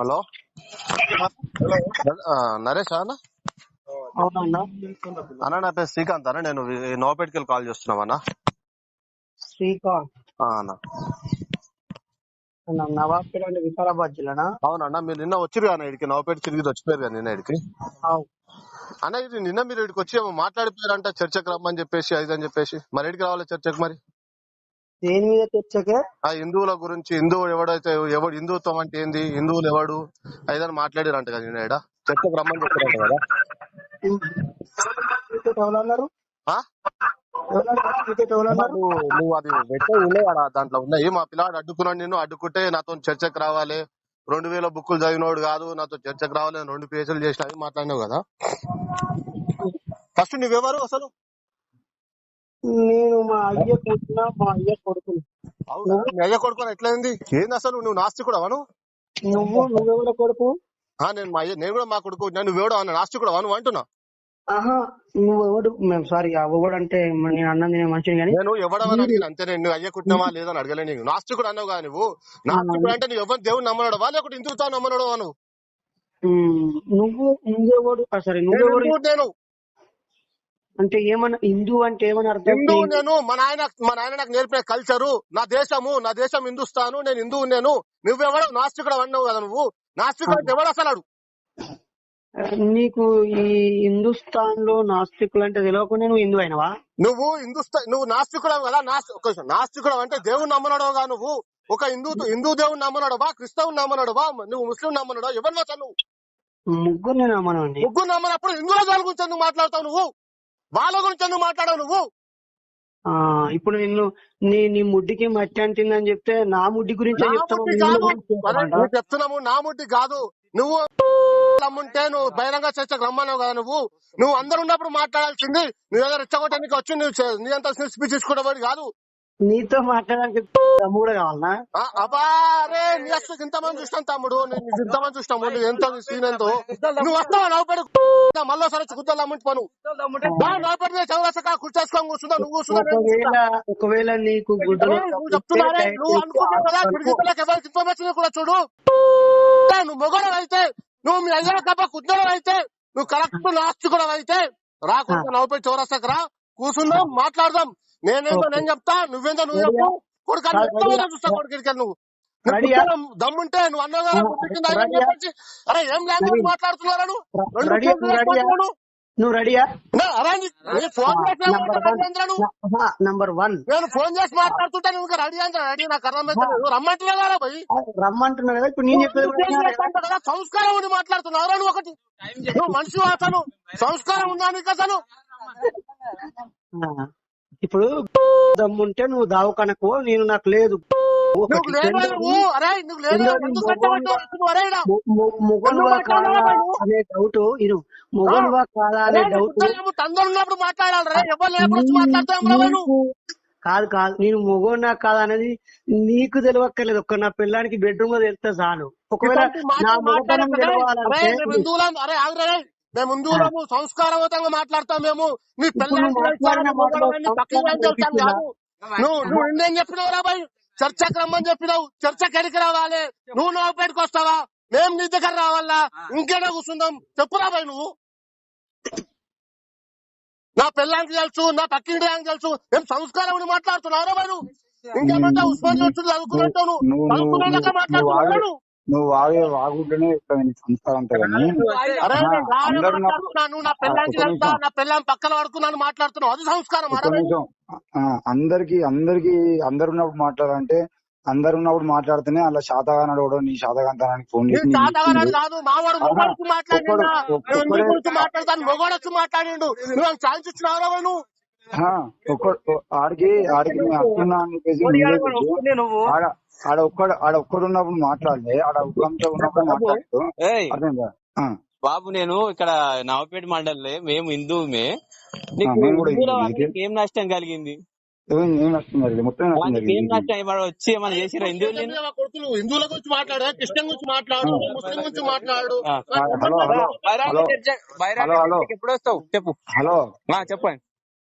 Hello? Naresh అన్న? నా పేరు శ్రీకాంత్ అన్న. నేను నోపేట్కి కాల్ చేస్తున్నాం అన్న. శ్రీకాంత్. ఆ, అన్న. నవాబ్పేట అంటే వికారాబాద్ జిల్లానా? అవునన్న మీరు నిన్న వచ్చిరు అన్న ఇడికి. నోపేట తిరిగి వచ్చిపోయారు నిన్న ఇడికి. అన్న ఇది నిన్న మీరు ఇడికి వచ్చి మాట్లాడిపోయారంట చర్చకు రమ్మని చెప్పేసి అది అని చెప్పేసి. మరి ఇడికి రావాలి చర్చకు మరి? దేని మీద చర్చకే? ఆ హిందువుల గురించి హిందువు ఎవడైతే ఎవడు హిందుత్వం అంటే ఏంది? హిందువులు ఎవడు? అదని మాట్లాడారంట కదా నిన్న ఈడ చర్చకు రమ్మని చెప్పారంట కదా. ఎవరన్నారు ఆ? ఎవరన్నారు నువ్వు నువ్వు అది పెట్టే ఉన్నాయి దాంట్లో ఉన్నాయి మా పిల్లాడు అడ్డుకున్నాడు నేను అడ్డుకుంటే నాతో చర్చకు రావాలి. రెండు వేల బుక్కులు చదివినోడు కాదు నాతో చర్చకు రావాలి నేను రెండు పేజీలు చేసిన అవి మాట్లాడినావు కదా. ఫస్ట్ నువ్వెవరు అసలు? నేను అయ్య మా అయ్య కొడుకుని అవునా? మీ అయ్య కొడుకుని ఎట్లయింది? ఏంది అసలు? నువ్వు నాస్తికుడు అవను నువ్వు నువ్వెవడ కొడుకు? నేను మా అయ్య నేను కూడా మా కొడుకు నేను నువ్వేడు అన్న నాస్తికుడు అవను అంటున్నా? ఆహా నువ్వెవడు మేము సారీ ఎవడు అంటే నేను అన్నది నేను కానీ నేను ఎవడవని అడిగిన అంతే నేను నువ్వు అయ్య కుట్టినవా లేదని అడగలే నీకు నాస్తికుడు అన్నావు కదా నువ్వు? నాస్తికుడు అంటే నువ్వు ఎవరు దేవుడు నమ్మనడవా లేకపోతే హిందువుతావు నమ్మనడవా నువ్వు? ఉమ్, నువ్వు నువ్వెవడు? సారీ నేను నువ్వెవడు హిందువు నేను. అంటే ఏమన్నా హిందూ అంటే ఏమని అర్థం హిందువు నేను మా నాయన మా నాయన నాకు నేర్పిన కల్చరు నా దేశము నా దేశం హిందుస్థాను నేను హిందువు నేను నువ్వెవడు నాస్తికుడు అన్నావు కదా నువ్వు. నాస్తికుడు ఎవడు అసలు? నీకు ఈ హిందుస్థాన్లో నాస్తికులు అంటే తెలియకుండా నువ్వు హిందూ అయినవా? నువ్వు హిందుస్థా నువ్వు నాస్తికుడు కదా. నాస్తికుడు అంటే దేవుని నమ్మనడవుగా నువ్వు. ఒక హిందూ హిందూ దేవుని నమ్మనడవా క్రిస్తవు నమ్మనడవా నువ్వు ముస్లిం నమ్మనడవా ఎవరు నువ్వు ముగ్గురు ముగ్గురు నమ్మనప్పుడు హిందువుల దాని గురించి ఎందుకు మాట్లాడతావు నువ్వు? వాళ్ళ గురించి ఎందుకు మాట్లాడవు నువ్వు? ఆ ఇప్పుడు నిన్ను నీ నీ ముడ్డికి మట్టి అంటిందని చెప్తే నా ముడ్డి గురించే నా కాదు. నువ్వు చెప్తున్నాము నా ముట్టి కాదు. నువ్వు అమ్ముంటే నువ్వు బహిరంగ చర్చకు రమ్మన్నావు కదా నువ్వు. నువ్వు అందరు ఉన్నప్పుడు మాట్లాడాల్సింది నువ్వు ఏదో రెచ్చగొట్టడానికి వచ్చి నువ్వు నీ అంత స్పీచ్ తీసుకునేవాడు కాదు. నీతో మాట్లాడడానికి దమ్ము కూడా కావాలనా అరే నీ అసలు ఇంతమంది చూస్తాం తమ్ముడు. నేను ఇంతమంది చూస్తాం నువ్వు ఎంతో సీన్ ఎంతో. నువ్వు వస్తావా నవ్వుపడి మళ్ళీ సరే గుద్దలు అమ్ముంటి పను. నవ్వుపడి చౌరసక కూర్చేసుకొని కూర్చుందా? నువ్వు కూర్చున్నా నేను ఒకవేళ నీకు నువ్వు చెప్తున్నారే నువ్వు అనుకున్నావు కదా గిరిగితలకు ఎవరికి ఇన్ఫర్మేషన్ కూడా చూడు. నువ్వు మొగడం అయితే నువ్వు మీ అయ్యల కప్ప కుద్దడం అయితే నువ్వు కరెక్ట్ నాస్తికుడం అయితే రాకుండా నవ్వుపై చౌరస్తకు రా. కూర్చుందాం మాట్లాడదాం. నేనేందో నేను చెప్తా నువ్వేందో నువ్వు చెప్పు. కొడుకు అని చెప్తావు చూస్తా కొడుకు ఇక్కడికి నువ్వు. దమ్ముంటే నువ్వు రెడీయా? చెప్పేసి, అరే ఏం లాంగ్వేజ్ మాట్లాడుతున్నారా నువ్వు? నువ్వు రెడీయా? నంబర్ వన్ నేను ఫోన్ చేసి మాట్లాడుతుంటే నువ్వు రెడీ అంటే రెడీ నాకు అర్థమైతే రమ్మంటున్నా కదా భయ్ రమ్మంటున్నా కదా ఇప్పుడు నేను చెప్పేది కదా. సంస్కారం ఉండి మాట్లాడుతున్నావు. నువ్వు ఒకటి నువ్వు మనిషి అసలు సంస్కారం ఉందా నీకు అసలు? ఆ. ఇప్పుడు దమ్ముంటే నువ్వు దావకనకు నేను నాకు లేదు. మొగోనివా కాదా? అనే డౌట్ ఇరు మొగోనివా కాదా అనే డౌట్ ఉన్నప్పుడు మాట్లాడాలి కాదు కాదు. నేను మొగోనా కాదా అనేది నీకు తెలియక్కర్లేదు. ఒక్క నా పిల్లానికి బెడ్రూమ్లో తెలిస్తే చాలు. ఒకవేళ నా మొగతనం తెలవాలంటే మేము హిందువులము సంస్కారవంతంగా మాట్లాడతాం మేము. నీ పిల్లలు నువ్వు? కాదు. నువ్వు నువ్వు ఇందేం చెప్పినావు రా బాయ్? చర్చకు రమ్మని చెప్పినావు చర్చకి ఎడికి రావాలి? నువ్వు నువ్వు బయటకు వస్తావా? మేము నీ దగ్గర రావాలా? ఇంకేడా కూర్చుందాం? చెప్పురా బాయ్ నువ్వు. నా పిల్లానికి తెలుసు నా పక్కింటి తెలుసు. మేము సంస్కారం మాట్లాడుతున్నావు బాయ్ నువ్వు? ఇంకేమంటే ఉస్మాన్ చదువుకున్నట్టు నువ్వు మాట్లాడుతున్నావు నువ్వు వాగే వాగుంటేనే నీకు సంస్కారం అంతా కానీ అరే ఆ, నేను రానే అందరూ నా- మాట్లాడుతున్నాను నా నిమిషం. పిల్లని పక్కన పడుకున్నాను మాట్లాడుతున్నావు. అది సంస్కారం ఒక్క అరే నిమిషం. ఆ, అందరికి అందరికి అందరు ఉన్నప్పుడు మాట్లాడాలంటే అందరు ఉన్నప్పుడు మాట్లాడితేనే అలా శాతగానాడు కూడా నీ శాతగాంతనానికి ఫోన్ చేసి నీకు చాతగానని ఇచ్చిండు. కాదు మావాడు ఆహా, మొగోడొచ్చి మాట్లాడిండా ఒక్కడు- నేను నీ ఒక్కడే- గురించి మాట్లాడతాను మొగోడొచ్చి మాట్లాడిండు. నువ్వు ఛాన్స్ ఇచ్చినావు నువ్వు? ఆ, ఒక్క ఆడికి ఆడికి చెప్పు. ఆడ ఆడ ఒక్కడు ఆడ ఒక్కడు ఉన్నప్పుడు మాట్లాడలే ఆడ ఉన్నప్పుడు అర్థమైందా? ఆ, బాబు నేను ఇక్కడ నవపేట మండలే మేము హిందువుమే. ఏం నష్టం కలిగింది? ఏం నష్టం జరిగింది మొత్తం ఏం నష్టం వచ్చి ఏమైనా చేసిరా హిందువులు కొడుకులు హిందువుల గురించి మాట్లాడు క్రిస్టియన్ గురించి మాట్లాడు ముస్లిం గురించి మాట్లాడు. హలో ఎప్పుడు వస్తావు? చెప్పు. హలో. ఆ, చెప్పండి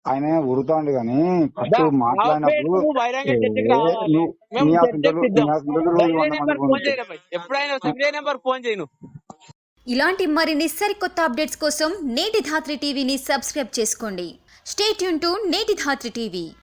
ఆయన ఉరుతాండు కానీ ఫస్ట్ మాట్లాడినప్పుడు ఇలాంటి మరిన్ని సరికొత్త అప్డేట్స్ కోసం నేటి ధాత్రి టీవీని సబ్స్క్రైబ్ చేసుకోండి. స్టేట్ యూన్ టు నేటి ధాత్రి టీవీ.